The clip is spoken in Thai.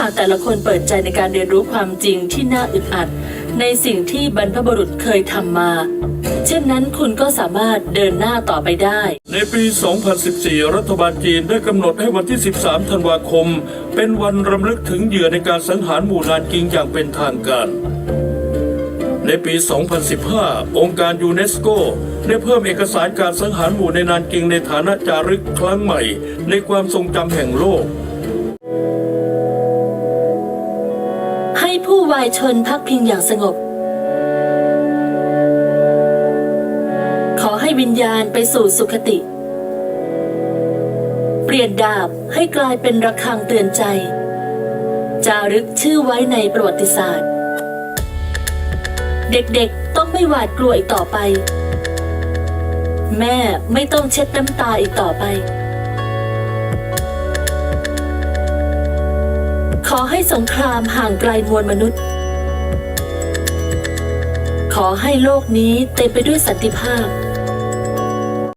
หากแต่ละคนเปิดใจในการเรียนรู้ความจริงที่น่าอึดอัด ในสิ่งที่บรรพบุรุษเคยทำมา เช่นนั้นคุณก็สามารถเดินหน้าต่อไปได้ ในปี 2014 รัฐบาลจีนได้กำหนดให้วันที่ 13 ธันวาคม เป็นวันรำลึกถึงเหยื่อในการสังหารหมู่นานกิงอย่างเป็นทางการ ในปี 2015 องค์การยูเนสโกได้เพิ่มเอกสารการสังหารหมู่ในนานกิงในฐานะจารึกครั้งใหม่ ในความทรงจำแห่งโลก ผู้วายชนพักพิงอย่างสงบ ขอให้วิญญาณไปสู่สุคติ เปลี่ยนดาบให้กลายเป็นระฆังเตือนใจ จารึกชื่อไว้ในประวัติศาสตร์ เด็กๆต้องไม่หวาดกลัวอีกต่อไป แม่ไม่ต้องเช็ดน้ำตาอีกต่อไป ขอให้สงครามห่างไกลมวลมนุษย์ ขอให้โลกนี้เต็มไปด้วยสันติภาพ